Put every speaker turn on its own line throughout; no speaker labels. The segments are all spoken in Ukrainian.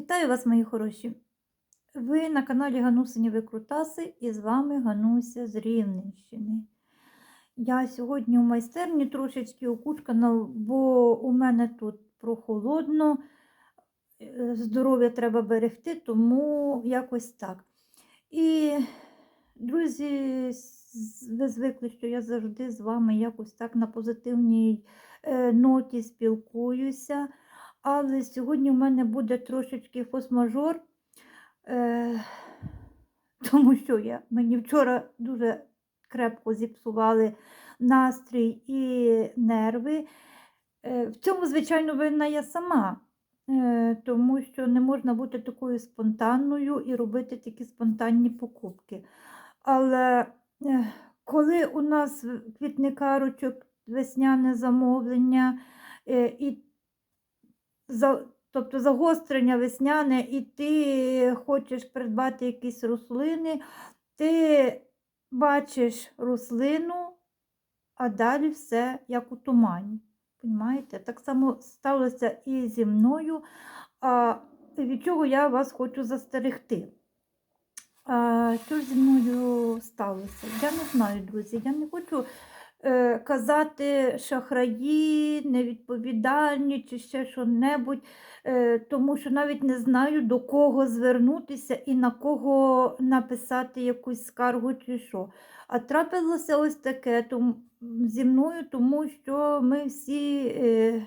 Вітаю вас, мої хороші! Ви на каналі Ганусині Викрутаси і з вами Гануся з Рівненщини. Я сьогодні у майстерні трошечки окучкана, бо у мене тут прохолодно, е, здоров'я треба берегти, тому якось так. І, друзі, ви звикли, що я завжди з вами якось так на позитивній е, ноті спілкуюся. Але сьогодні в мене буде трошечки фос-мажор, е, тому що я, мені вчора дуже крепко зіпсували настрій і нерви. Е, в цьому, звичайно, винна я сама, е, тому що не можна бути такою спонтанною і робити такі спонтанні покупки. Але е, коли у нас квітникарочок весняне замовлення, е, і за, тобто загострення весняне, і ти хочеш придбати якісь рослини, ти бачиш рослину, а далі все як у тумані. Понімаєте? Так само сталося і зі мною, а, від чого я вас хочу застерегти. А, що ж зі мною сталося? Я не знаю, друзі. Я не хочу казати шахраї, невідповідальні чи ще що-небудь, е, тому що навіть не знаю, до кого звернутися і на кого написати якусь скаргу чи що. А трапилося ось таке зі мною, тому що ми всі. Е,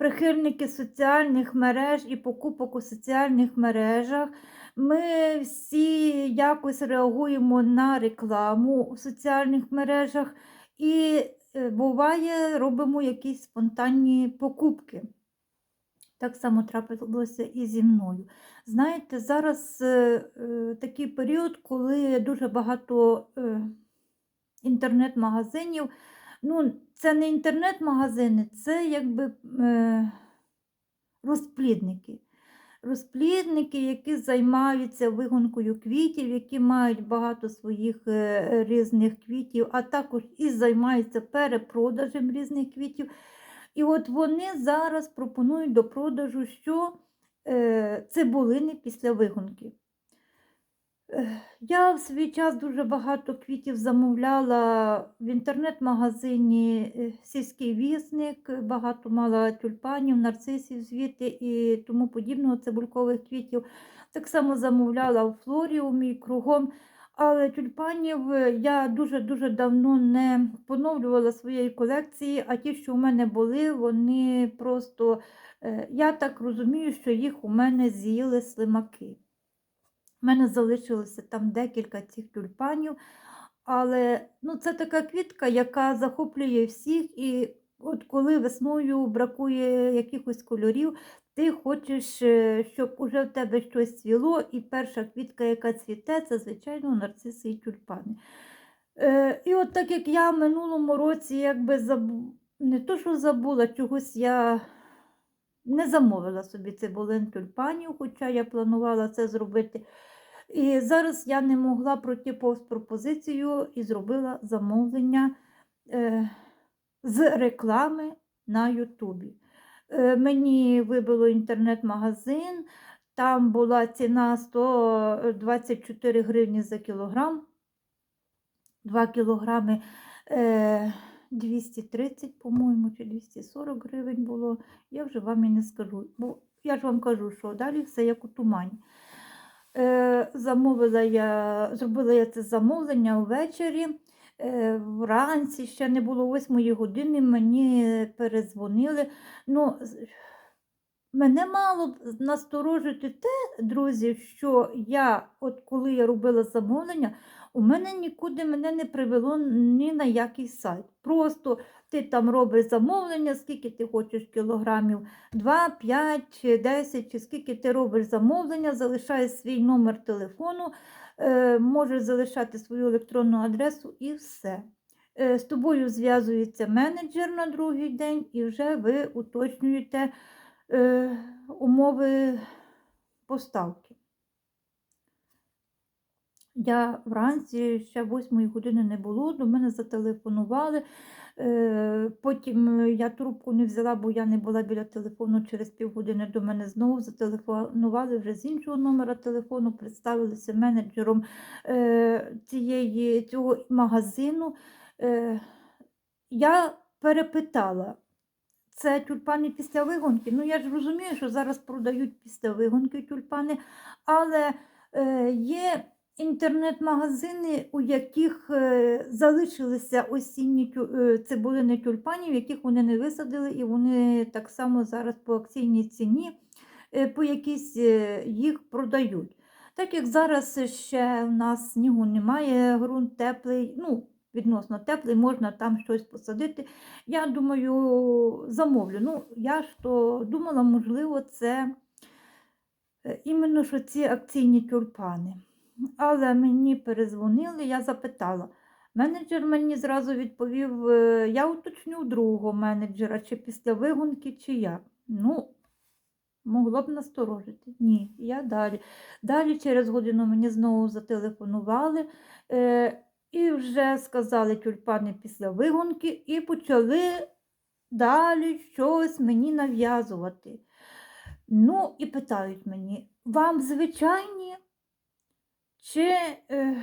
Прихильники соціальних мереж і покупок у соціальних мережах. Ми всі якось реагуємо на рекламу у соціальних мережах і е, буває, робимо якісь спонтанні покупки. Так само трапилося і зі мною. Знаєте, зараз е, е, такий період, коли дуже багато е, інтернет-магазинів. Ну, це не інтернет-магазини, це якби е, розплідники. Розплідники, які займаються вигонкою квітів, які мають багато своїх е, різних квітів, а також і займаються перепродажем різних квітів. І от вони зараз пропонують до продажу що е, цибулини після вигонки. Я в свій час дуже багато квітів замовляла в інтернет-магазині е, Сільський вісник, багато мала тюльпанів, нарцисів звідти і тому подібного цибулькових квітів. Так само замовляла в флоріумі кругом. Але тюльпанів е, я дуже-дуже давно не поновлювала своєї колекції, а ті, що у мене були, вони просто, е, я так розумію, що їх у мене з'їли слимаки. У мене залишилося там декілька цих тюльпанів, але ну, це така квітка, яка захоплює всіх. І от коли весною бракує якихось кольорів, ти хочеш, е, щоб уже в тебе щось цвіло, і перша квітка, яка цвіте, це, звичайно, нарциси і тюльпани. Е, і от так як я в минулому році якби забу... не то, що забула, чогось я не замовила собі цибулин тюльпанів, хоча я планувала це зробити. І зараз я не могла пройти повз пропозицію і зробила замовлення е, з реклами на Ютубі. Е, мені вибило інтернет-магазин, там була ціна 124 гривні за кілограм. 2 кілограми е, 230, по-моєму, чи 240 гривень було. Я вже вам і не скажу. Бо я ж вам кажу, що далі все як у тумані. Е, замовила я, зробила я це замовлення ввечері. Е, вранці ще не було 8 години, мені перезвонили. Ну, мене мало б насторожити те, друзі, що я, от коли я робила замовлення, у мене нікуди мене не привело ні на який сайт. Просто ти там робиш замовлення, скільки ти хочеш кілограмів, 2, 5, чи 10, чи скільки ти робиш замовлення, залишаєш свій номер телефону, е, можеш залишати свою електронну адресу і все. Е, З тобою зв'язується менеджер на другий день, і вже ви уточнюєте е, умови поставки. Я вранці ще 8 години не було, до мене зателефонували. Е, Потім е, я трубку не взяла, бо я не була біля телефону. Через півгодини до мене знову зателефонували вже з іншого номера телефону, представилися менеджером е, цієї, цього магазину. Я перепитала. Це тюльпани після вигонки. Ну, я ж розумію, що зараз продають після вигонки тюльпани, але є інтернет-магазини, у яких е, залишилися осінні е, цибулини тюльпанів, яких вони не висадили, і вони так само зараз по акційній ціні е, по якійсь їх продають. Так як зараз ще в нас снігу немає, ґрунт теплий, ну, відносно теплий, можна там щось посадити. Я думаю, замовлю. Ну, я ж то думала, можливо, це іменно що ці акційні тюльпани. Але мені перезвонили, я запитала. Менеджер мені зразу відповів: е, я уточню другого менеджера, чи після вигонки, чи як. Ну, могло б насторожити. Ні, я далі. Далі через годину мені знову зателефонували е, і вже сказали тюльпани після вигонки, і почали далі щось мені нав'язувати. Ну, і питають мені, вам звичайні чи. Е...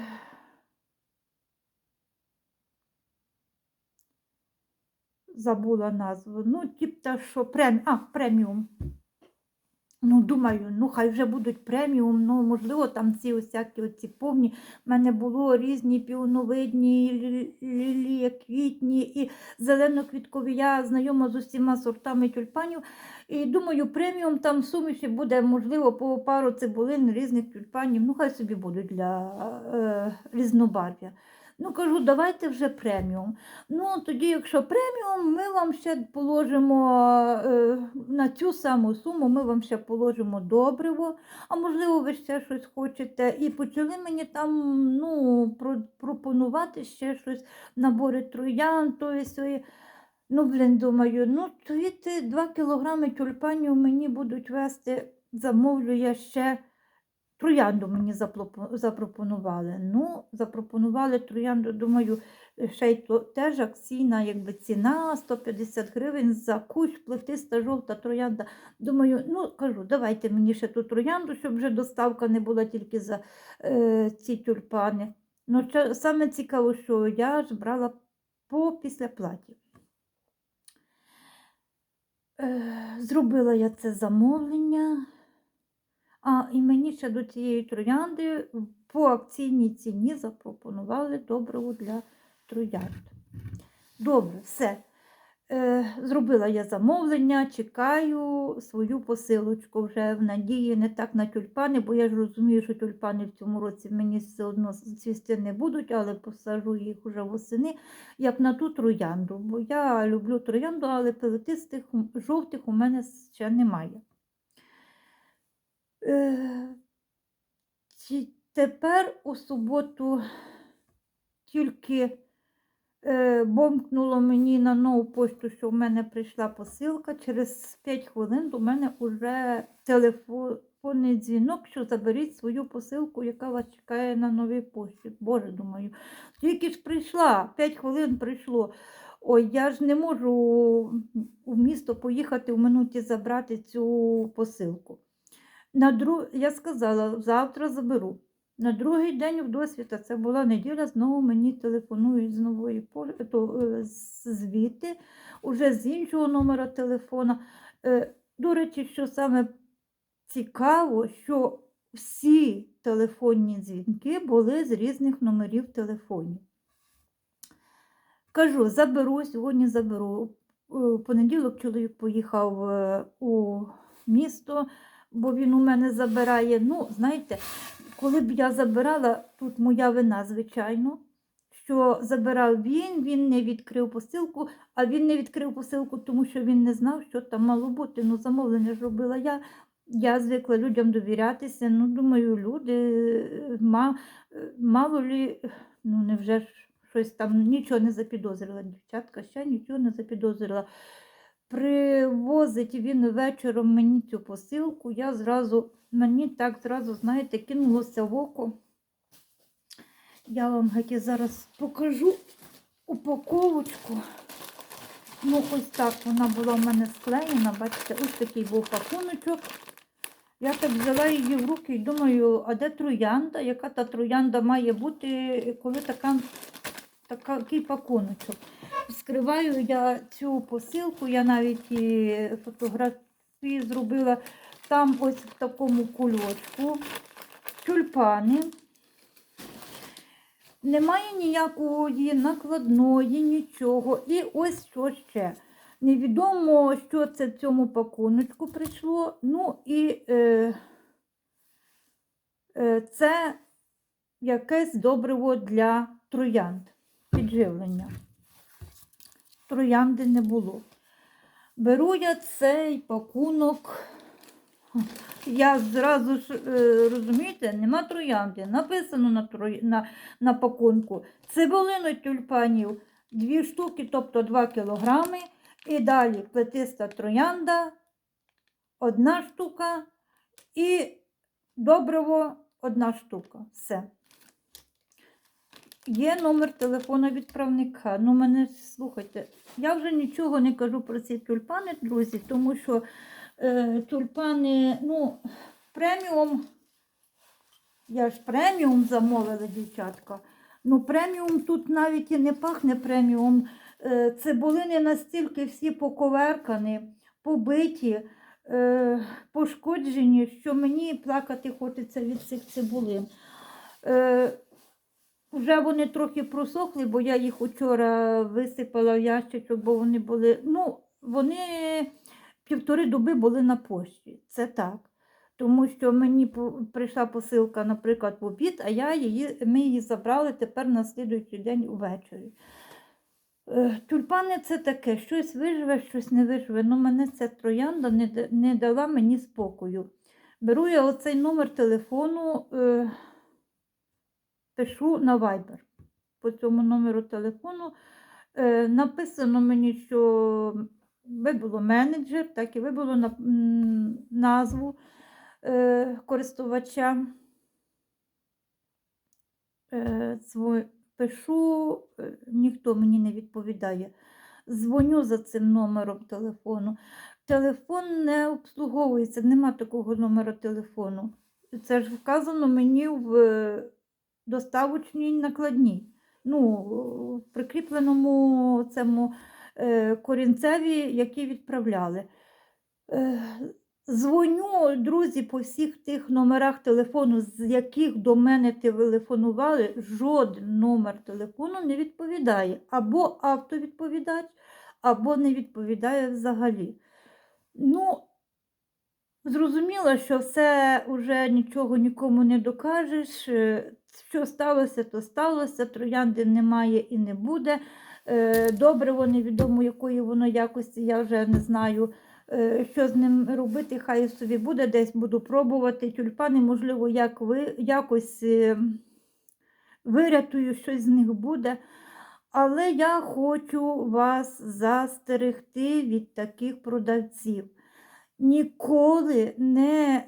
Забула назву. Ну, типу, що прем... а, преміум. Ну, думаю, ну хай вже будуть преміум, ну, можливо, там ці усякі оці повні. У мене було різні півновидні, квітні і зелено-квіткові. Я знайома з усіма сортами тюльпанів. І думаю, преміум там в суміші буде, можливо, по пару цибулин різних тюльпанів. Ну, хай собі будуть для е, різнобарв'я. Ну, кажу, давайте вже преміум. Ну, тоді, якщо преміум, ми вам ще положимо е, на цю саму суму, ми вам ще положимо добриво, а можливо, ви ще щось хочете. І почали мені там ну, пропонувати ще щось, набори троян, тої свої. Ну, блін, думаю, ну, звідти 2 кілограми тюльпанів мені будуть вести, замовлю я ще. Троянду мені запропонували. Ну, запропонували троянду, думаю, ще й теж акційна якби, ціна 150 гривень за кущ, плетиста жовта троянда. Думаю, ну кажу, давайте мені ще ту троянду, щоб вже доставка не була тільки за е, ці тюльпани. Ну, саме цікаво, що я ж брала по післяплаті. Е, зробила я це замовлення. А, і мені ще до цієї троянди по акційній ціні запропонували добриво для троянд. Добре, все. Е, зробила я замовлення, чекаю свою посилочку вже в надії не так на тюльпани, бо я ж розумію, що тюльпани в цьому році мені все одно цвісти не будуть, але посажу їх уже восени, як на ту троянду. Бо я люблю троянду, але пелетистих жовтих у мене ще немає. Е, Тепер у суботу тільки е, бомкнуло мені на нову пошту, що в мене прийшла посилка. Через 5 хвилин до мене вже телефонний дзвінок, що заберіть свою посилку, яка вас чекає на новій пошті. Боже, думаю, тільки ж прийшла, 5 хвилин прийшло. Ой, я ж не можу у місто поїхати в минуті забрати цю посилку. На друг... Я сказала, завтра заберу. На другий день в досвіта, це була неділя, знову мені телефонують з нової пошти, то, е, звідти, уже з іншого номера телефона. Е, До речі, що саме цікаво, що всі телефонні дзвінки були з різних номерів телефонів. Кажу, заберу, сьогодні заберу. Е, В понеділок чоловік поїхав е, у місто, бо він у мене забирає. Ну, знаєте, коли б я забирала, тут моя вина, звичайно, що забирав він, він не відкрив посилку, а він не відкрив посилку, тому що він не знав, що там мало бути. Ну, замовлення ж робила я. Я звикла людям довірятися. Ну, думаю, люди е, е, мало лі, ну невже ж щось там нічого не запідозрила. Дівчатка ще нічого не запідозрила. Привозить він вечором мені цю посилку, я зразу, мені так зразу, знаєте, кинулося в око. Я вам геть зараз покажу упаковочку. Ну, ось так вона була в мене склеєна. Бачите, ось такий був пакуночок. Я так взяла її в руки і думаю, а де троянда? Яка та троянда має бути, коли така, такий пакуночок? Скриваю я цю посилку, я навіть і фотографії зробила. Там ось в такому кульочку тюльпани. Немає ніякої накладної, нічого. І ось що ще. Невідомо, що це в цьому пакуночку прийшло. Ну і е, е, це якесь добриво для троянд, підживлення. Троянди не було. Беру я цей пакунок. Я зразу ж е, розумієте, нема троянди. Написано на, трой... на, на пакунку. Цибулину тюльпанів дві штуки, тобто 2 кілограми. І далі плетиста троянда, одна штука і добриво одна штука. Все. Є номер телефону відправника. Ну, мене слухайте, я вже нічого не кажу про ці тюльпани, друзі, тому що е, тюльпани, ну, преміум, я ж преміум замовила, дівчатка. Ну, преміум тут навіть і не пахне преміум. Е, Цибулини настільки всі поковеркані, побиті, е, пошкоджені, що мені плакати хочеться від цих цибулин. Е, вже вони трохи просохли, бо я їх учора висипала в ящичок, бо вони були. Ну, вони півтори доби були на пошті. Це так. Тому що мені прийшла посилка, наприклад, в обід, а я її, ми її забрали тепер на слідуючий день увечері. Е, Тюльпани це таке, щось виживе, щось не виживе. Ну, мене ця троянда не, не дала мені спокою. Беру я оцей номер телефону, е, пишу на Viber. По цьому номеру телефону е, написано мені, що вибуло менеджер, так і вибуло на, назву е, користувача. Е, зво- пишу, е, ніхто мені не відповідає. Дзвоню за цим номером телефону. Телефон не обслуговується, нема такого номера телефону. Це ж вказано мені в доставочній накладній. Ну, в прикріпленому цьому е, корінцеві, які відправляли. Е, Дзвоню, друзі, по всіх тих номерах телефону, з яких до мене телефонували, жоден номер телефону не відповідає. Або автовідповідач, або не відповідає взагалі. Ну, зрозуміло, що все вже нічого нікому не докажеш. Що сталося, то сталося. Троянди немає і не буде. Е, Добриво невідомо якої воно якості, я вже не знаю. Е, Що з ним робити, хай собі буде, десь буду пробувати. Тюльпани, можливо, як ви, якось е, вирятую, щось з них буде. Але я хочу вас застерегти від таких продавців. Ніколи не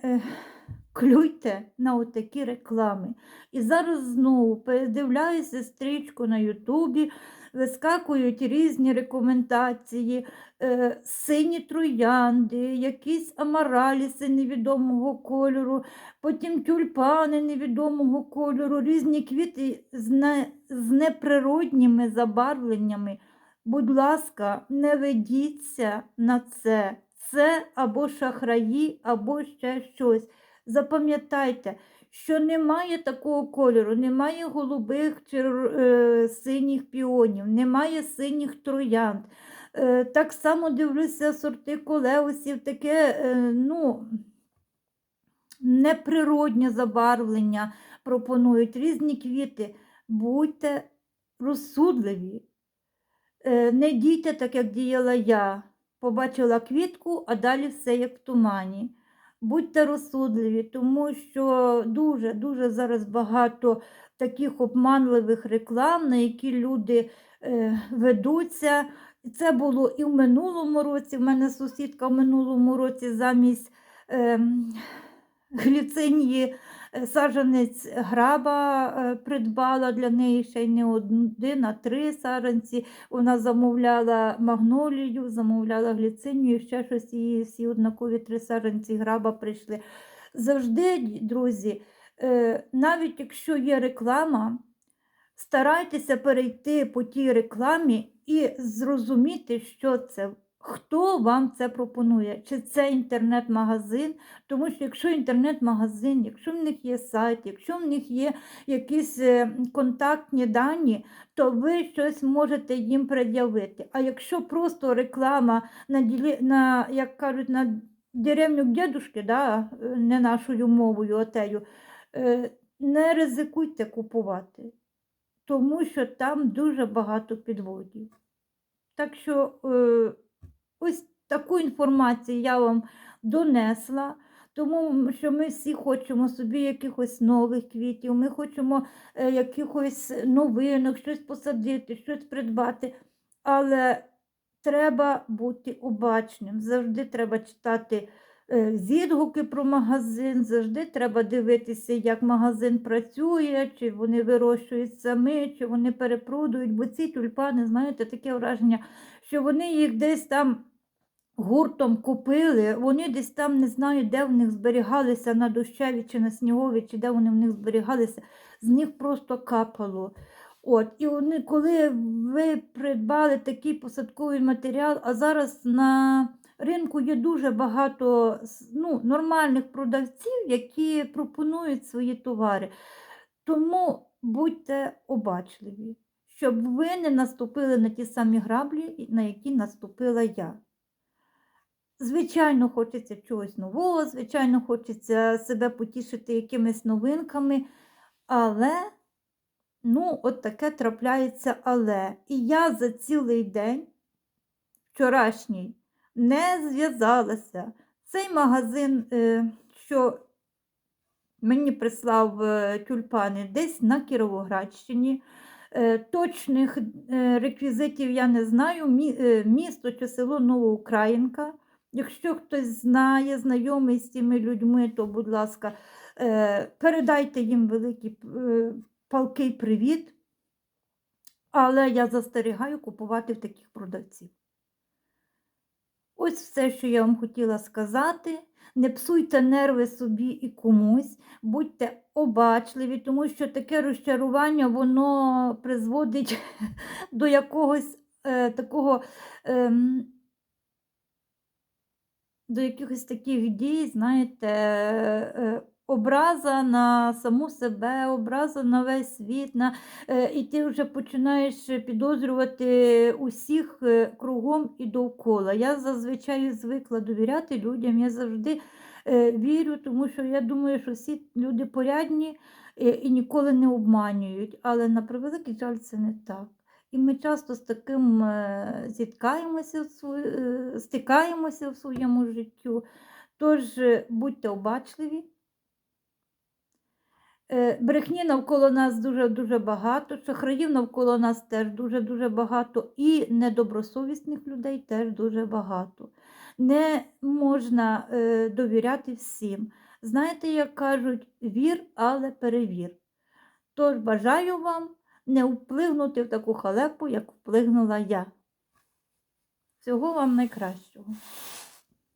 клюйте на отакі реклами. І зараз знову передивляюся стрічку на Ютубі, вискакують різні рекомендації, е, сині троянди, якісь амараліси невідомого кольору, потім тюльпани невідомого кольору, різні квіти з, не, з неприродніми забарвленнями. Будь ласка, не ведіться на це. Це або шахраї, або ще щось. Запам'ятайте, що немає такого кольору, немає голубих чи е, синіх піонів, немає синіх троянд. Е, так само дивлюся сорти колеусів, таке, е, ну, неприроднє забарвлення пропонують, різні квіти. Будьте розсудливі. Е, Не дійте так, як діяла я. Побачила квітку, а далі все як в тумані. Будьте розсудливі, тому що дуже-дуже зараз багато таких обманливих реклам, на які люди е, ведуться. Це було і в минулому році. У мене сусідка в минулому році замість е, гліцинії саджанець граба е, придбала для неї ще й не один, а три саджанці. Вона замовляла магнолію, замовляла гліцинію, ще щось, і всі однакові три саджанці граба прийшли. Завжди, друзі, е, навіть якщо є реклама, старайтеся перейти по тій рекламі і зрозуміти, що це. Хто вам це пропонує? Чи це інтернет-магазин? Тому що якщо інтернет-магазин, якщо в них є сайт, якщо в них є якісь е, контактні дані, то ви щось можете їм пред'явити. А якщо просто реклама на, на як кажуть, на деревню дідушки, да, не нашою мовою, отею, е, не ризикуйте купувати, тому що там дуже багато підводів. Так що е, ось таку інформацію я вам донесла, тому що ми всі хочемо собі якихось нових квітів, ми хочемо е, якихось новинок, щось посадити, щось придбати. Але треба бути обачним. Завжди треба читати е, відгуки про магазин, завжди треба дивитися, як магазин працює, чи вони вирощують самі, чи вони перепродують, бо ці тюльпани, знаєте, таке враження, що вони їх десь там гуртом купили, вони десь там не знаю, де в них зберігалися на дощеві чи на снігові, чи де вони в них зберігалися, з них просто капало. От, І вони, коли ви придбали такий посадковий матеріал, а зараз на ринку є дуже багато ну, нормальних продавців, які пропонують свої товари. Тому будьте обачливі, щоб ви не наступили на ті самі граблі, на які наступила я. Звичайно, хочеться чогось нового, звичайно, хочеться себе потішити якимись новинками, але, ну, от таке трапляється але. І я за цілий день вчорашній не зв'язалася. Цей магазин, е, що мені прислав е, тюльпани десь на Кіровоградщині. Е, Точних е, реквізитів я не знаю. Е, Місто чи село Новоукраїнка. Якщо хтось знає, знайомий з цими людьми, то, будь ласка, передайте їм великий палкий привіт. Але я застерігаю купувати в таких продавців. Ось все, що я вам хотіла сказати. Не псуйте нерви собі і комусь, будьте обачливі, тому що таке розчарування воно призводить до якогось е, такого. Е, до якихось таких дій, знаєте, е, образа на саму себе, образа на весь світ, на, е, і ти вже починаєш підозрювати усіх е, кругом і довкола. Я зазвичай звикла довіряти людям, я завжди е, вірю, тому що я думаю, що всі люди порядні і ніколи не обманюють. Але на превеликий жаль, це не так. І ми часто з таким зіткаємося, стикаємося в своєму життю. Тож будьте обачливі. Е, Брехні навколо нас дуже-дуже багато, шахраїв навколо нас теж дуже-дуже багато, і недобросовісних людей теж дуже багато. Не можна е, довіряти всім. Знаєте, як кажуть, вір, але перевір. Тож бажаю вам не впливнути в таку халепу, як вплигнула я. Всього вам найкращого.